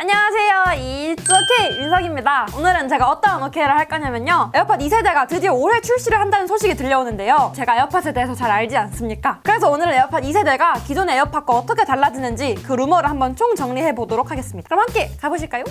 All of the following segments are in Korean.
안녕하세요. It's OK 윤석입니다. 오늘은 제가 어떤 OK를 할 거냐면요. 에어팟 2세대가 드디어 올해 출시를 한다는 소식이 들려오는데요. 제가 에어팟에 대해서 잘 알지 않습니까? 그래서 오늘은 에어팟 2세대가 기존의 에어팟과 어떻게 달라지는지 그 루머를 한번 총 정리해 보도록 하겠습니다. 그럼 함께 가보실까요?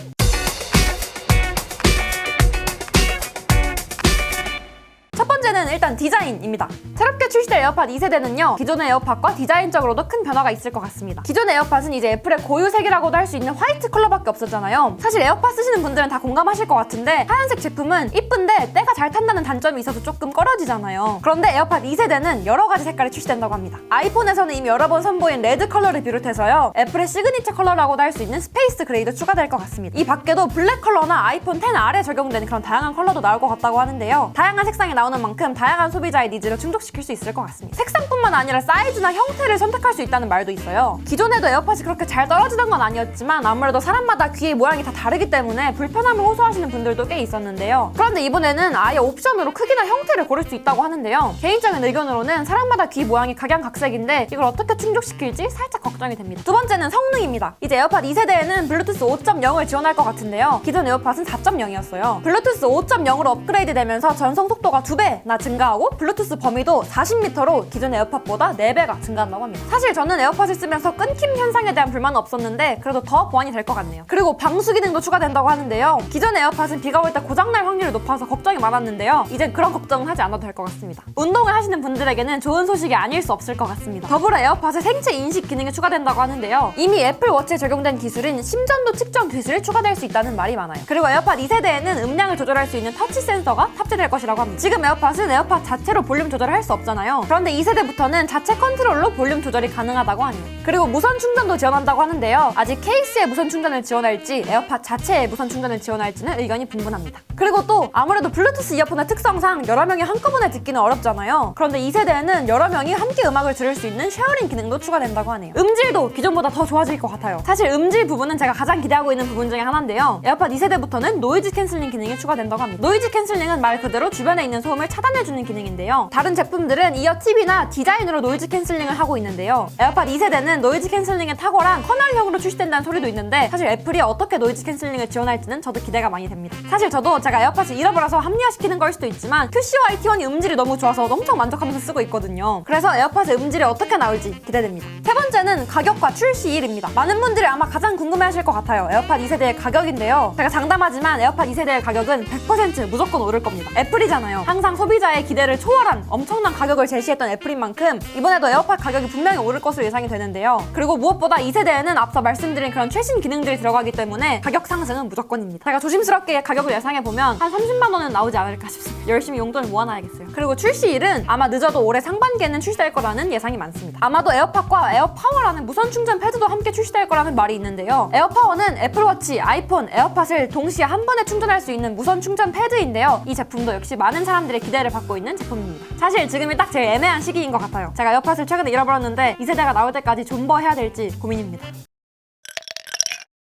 첫 번째는 일단 디자인입니다. 새롭게 출시될 에어팟 2세대는요, 기존의 에어팟과 디자인적으로도 큰 변화가 있을 것 같습니다. 기존의 에어팟은 이제 애플의 고유색이라고도 할 수 있는 화이트 컬러밖에 없었잖아요. 사실 에어팟 쓰시는 분들은 다 공감하실 것 같은데, 하얀색 제품은 이쁜데 때가 잘 탄다는 단점이 있어서 조금 꺼려지잖아요. 그런데 에어팟 2세대는 여러 가지 색깔이 출시된다고 합니다. 아이폰에서는 이미 여러 번 선보인 레드 컬러를 비롯해서요, 애플의 시그니처 컬러라고도 할 수 있는 스페이스 그레이도 추가될 것 같습니다. 이 밖에도 블랙 컬러나 아이폰 10R에 적용된 그런 다양한 컬러도 나올 것 같다고 하는데요. 다양한 색상이 나오는 만큼 다양한 소비자의 니즈를 충족시킬 수 있을 것 같습니다. 색상뿐만 아니라 사이즈나 형태를 선택할 수 있다는 말도 있어요. 기존에도 에어팟이 그렇게 잘 떨어지던 건 아니었지만 아무래도 사람마다 귀의 모양이 다 다르기 때문에 불편함을 호소하시는 분들도 꽤 있었는데요. 그런데 이번에는 아예 옵션으로 크기나 형태를 고를 수 있다고 하는데요. 개인적인 의견으로는 사람마다 귀 모양이 각양각색인데 이걸 어떻게 충족시킬지 살짝 걱정이 됩니다. 두 번째는 성능입니다. 이제 에어팟 2세대에는 블루투스 5.0을 지원할 것 같은데요. 기존 에어팟은 4.0이었어요. 블루투스 5.0으로 업그레이드 되면서 전송 속도가 2배나 증가하고 블루투스 범위도 40m로 기존 에어팟보다 4배가 증가한다고 합니다. 사실 저는 에어팟을 쓰면서 끊김 현상에 대한 불만은 없었는데 그래도 더 보완이 될 것 같네요. 그리고 방수 기능도 추가된다고 하는데요. 기존 에어팟은 비가 올 때 고장날 확률이 높아서 걱정이 많았는데요. 이제 그런 걱정은 하지 않아도 될 것 같습니다. 운동을 하시는 분들에게는 좋은 소식이 아닐 수 없을 것 같습니다. 더불어 에어팟에 생체 인식 기능이 추가된다고 하는데요. 이미 애플 워치에 적용된 기술인 심전도 측정 기술이 추가될 수 있다는 말이 많아요. 그리고 에어팟 2세대에는 음량을 조절할 수 있는 터치 센서가 탑재될 것이라고 합니다. 지금 에어팟은 에어팟 자체로 볼륨 조절을 할 수 없잖아요. 그런데 2세대부터는 자체 컨트롤로 볼륨 조절이 가능하다고 하네요. 그리고 무선 충전도 지원한다고 하는데요. 아직 케이스의 무선 충전을 지원할지 에어팟 자체의 무선 충전을 지원할지는 의견이 분분합니다. 그리고 또 아무래도 블루투스 이어폰의 특성상 여러 명이 한꺼번에 듣기는 어렵잖아요. 그런데 2세대에는 여러 명이 함께 음악을 들을 수 있는 쉐어링 기능도 추가된다고 하네요. 음질도 기존보다 더 좋아질 것 같아요. 사실 음질 부분은 제가 가장 기대하고 있는 부분 중에 하나인데요. 에어팟 2세대부터는 노이즈 캔슬링 기능이 추가된다고 합니다. 노이즈 캔슬링은 말 그대로 주변에 있는 소음을 차단해 주는 기능인데요. 다른 제품들은 이어 TV나 디자인으로 노이즈 캔슬링을 하고 있는데요. 에어팟 2세대는 노이즈 캔슬링에 탁월한 커널형으로 출시된다는 소리도 있는데 사실 애플이 어떻게 노이즈 캔슬링을 지원할지는 저도 기대가 많이 됩니다. 사실 저도 제가 에어팟을 잃어버려서 합리화시키는 걸 수도 있지만 QC와 IT1이 음질이 너무 좋아서 엄청 만족하면서 쓰고 있거든요. 그래서 에어팟의 음질이 어떻게 나올지 기대됩니다. 세 번째는 가격과 출시일입니다. 많은 분들이 아마 가장 궁금해하실 것 같아요. 에어팟 2세대의 가격인데요. 제가 장담하지만 에어팟 2세대의 가격은 100% 무조건 오를 겁니다. 애플이잖아요. 항상 소비자 의 기대를 초월한 엄청난 가격을 제시했던 애플인 만큼 이번에도 에어팟 가격이 분명히 오를 것으로 예상이 되는데요. 그리고 무엇보다 2세대에는 앞서 말씀드린 그런 최신 기능들이 들어가기 때문에 가격 상승은 무조건입니다. 제가 조심스럽게 가격을 예상해 보면 한 30만 원은 나오지 않을까 싶습니다. 열심히 용돈을 모아놔야겠어요. 그리고 출시일은 아마 늦어도 올해 상반기에는 출시될 거라는 예상이 많습니다. 아마도 에어팟과 에어파워라는 무선 충전 패드도 함께 출시될 거라는 말이 있는데요. 에어파워는 애플워치, 아이폰, 에어팟을 동시에 한 번에 충전할 수 있는 무선 충전 패드인데요. 이 제품도 역시 많은 사람들의 기대를 받고 있는 제품입니다. 사실 지금이 딱 제일 애매한 시기인 것 같아요. 제가 에어팟을 최근에 잃어버렸는데 이 세대가 나올 때까지 존버해야 될지 고민입니다.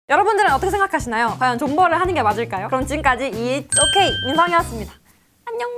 여러분들은 어떻게 생각하시나요? 과연 존버를 하는 게 맞을까요? 그럼 지금까지 It's OK 민성이었습니다. 안녕.